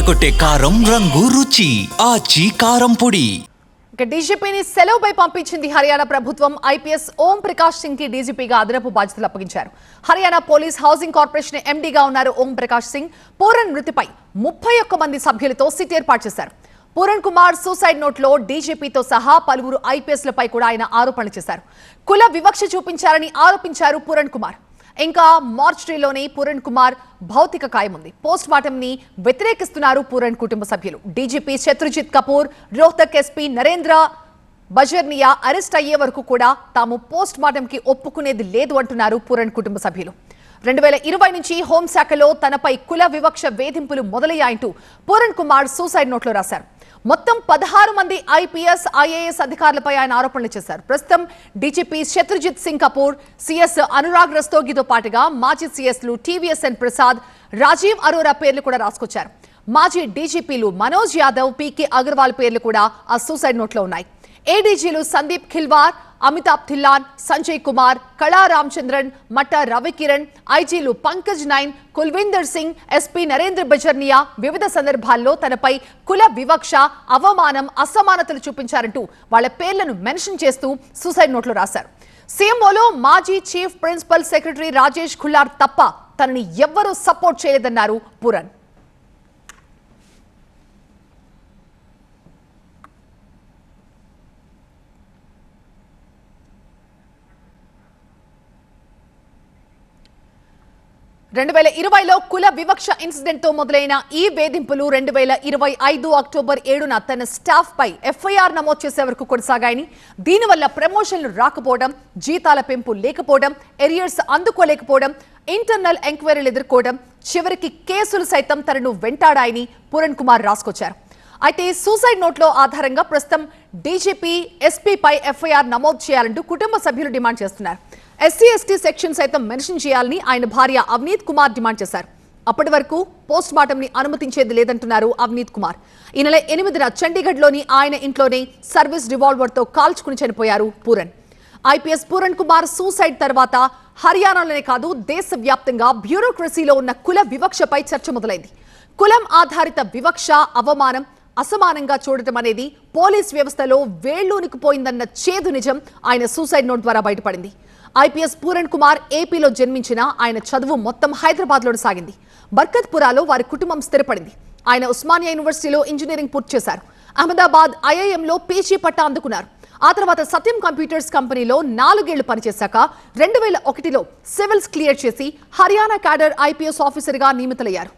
అదరగొట్టే కారం రంగు రుచి ఆచి కారం పొడి. ఇక డీజీపీని సెలవుపై పంపించింది హర్యానా ప్రభుత్వం. ఐపీఎస్ ఓం ప్రకాష్ సింగ్కి డీజీపీగా అదనపు బాధ్యతలు అప్పగించారు. హర్యానా పోలీస్ హౌసింగ్ కార్పొరేషన్ ఎండీగా ఉన్నారు ఓం ప్రకాష్ సింగ్. పూరన్ మృతిపై ముప్పై ఒక్క మంది సభ్యులతో సిట్ ఏర్పాటు చేశారు. పూరన్ కుమార్ సూసైడ్ నోట్లో డీజీపీతో సహా పలువురు ఐపీఎస్లపై కూడా ఆయన ఆరోపణలు చేశారు. కుల వివక్ష చూపించారని ఆరోపించారు పూరన్ కుమార్. ఇంకా మార్చరీలోని పూరణ్ కుమార్ భౌతిక కాయం ఉంది పోస్ట్ మార్టం ని వ్యతిరేకిస్తున్నారు పూరణ్ కుటుంబ సభ్యులు. DGP Shatrujit Kapoor Rohtak SP Narendra Bijarnia arrest అయ్యే వరకు కూడా తాము పోస్ట్ మార్టం కి ఒప్పుకునేది లేదు అంటున్నారు పూరణ్ కుటుంబ సభ్యులు. రెండు వేల ఇరవై నుంచి హోంశాఖలో తనపై కుల వివక్ష వేధింపులు మొదలయ్యాయంటూ పూరణ్ కుమార్ సూసైడ్ నోట్లో రాశారు. మొత్తం పదహారు మంది ఐపీఎస్ ఐఏఎస్ అధికారులపై ఆయన ఆరోపణలు చేశారు. ప్రస్తుతం డీజీపీ శత్రుజిత్ సింగ్ కపూర్ సిఎస్ అనురాగ్ రస్తోగితో పాటుగా మాజీ సీఎస్లు టీవీఎస్ఎన్ ప్రసాద్ రాజీవ్ అరోరా పేర్లు కూడా రాసుకొచ్చారు. మాజీ డీజీపీలు మనోజ్ యాదవ్ పీకే అగర్వాల్ పేర్లు కూడా ఆ సూసైడ్ నోట్లో ఉన్నాయి. ఏడీజీలు సందీప్ ఖిల్వార్ అమితాబ్ థిల్లాన్ సంజయ్ కుమార్ కళా రామచంద్రన్ మట్ట రవికిరణ్ ఐజీలు పంకజ్ నైన్ కుల్విందర్ సింగ్ ఎస్పీ నరేంద్ర బజర్నియా వివిధ సందర్భాల్లో తనపై కుల వివక్ష అవమానం అసమానతలు చూపించారంటూ వాళ్ళ పేర్లను మెన్షన్ చేస్తూ సూసైడ్ నోట్లో రాశారు. సీఎంఓలో మాజీ chief principal secretary Rajesh Khullar తప్ప తనని ఎవ్వరూ సపోర్ట్ చేయలేదన్నారు పురన్. రెండు వేల ఇరవైలో కుల వివక్ష ఇన్సిడెంట్తో మొదలైన ఈ వేధింపులు రెండు వేల ఇరవై ఐదు అక్టోబర్ ఏడున తన స్టాఫ్ పై ఎఫ్ఐఆర్ నమోదు చేసే వరకు కొనసాగాయని దీనివల్ల ప్రమోషన్లు రాకపోవడం జీతాల పెంపు లేకపోవడం ఎరియర్స్ అందుకోలేకపోవడం ఇంటర్నల్ ఎంక్వైరీలు ఎదుర్కోవడం చివరికి కేసులు సైతం తనను వెంటాడాయని పూరణ్ కుమార్ రాసుకొచ్చారు. అయితే సూసైడ్ నోట్లో ఆధారంగా ప్రస్తుతం డీజీపీ ఎస్పీపై ఎఫ్ఐఆర్ నమోదు చేయాలంటూ కుటుంబ సభ్యులు డిమాండ్ చేస్తున్నారు. ఎస్సీ ఎస్టీ సెక్షన్ సైతం మెన్షన్ చేయాలని ఆయన భార్య అవినీత్ కుమార్ డిమాండ్ చేశారు. అప్పటి వరకు పోస్ట్ మార్టం ని అనుమతించేది లేదంటున్నారు అవినీత్ కుమార్. ఈ నెల ఎనిమిదిన చండీగఢ్లోని ఆయన ఇంట్లోనే సర్వీస్ రివాల్వర్తో కాల్చుకుని చనిపోయారు పూరన్. ఐపీఎస్ పూరణ్ కుమార్ సూసైడ్ తర్వాత హర్యానాలోనే కాదు దేశవ్యాప్తంగా బ్యూరోక్రసీలో ఉన్న కుల వివక్షపై చర్చ మొదలైంది. కులం ఆధారిత వివక్ష అవమానం అసమానంగా చూడటం అనేది పోలీస్ వ్యవస్థలో వేళ్ళూనికిపోయిందన్న చేదు నిజం ఆయన సూసైడ్ నోట్ ద్వారా బయటపడింది. ఐపీఎస్ పూరణ్ కుమార్ ఏపీలో జన్మించిన ఆయన చదువు మొత్తం హైదరాబాద్లో సాగింది. బర్కత్పురాలో వారి కుటుంబం స్థిరపడింది. ఆయన ఉస్మానియా యూనివర్సిటీలో ఇంజనీరింగ్ పూర్తి చేశారు. అహ్మదాబాద్ ఐఐఎంలో పీజీ పట్టా అందుకున్నారు. ఆ తర్వాత సత్యం కంప్యూటర్స్ కంపెనీలో నాలుగేళ్ళు పనిచేశాక రెండు వేల ఒకటిలో సివిల్స్ క్లియర్ చేసి హర్యానా క్యాడర్ ఐపీఎస్ ఆఫీసర్గా నియమితులయ్యారు.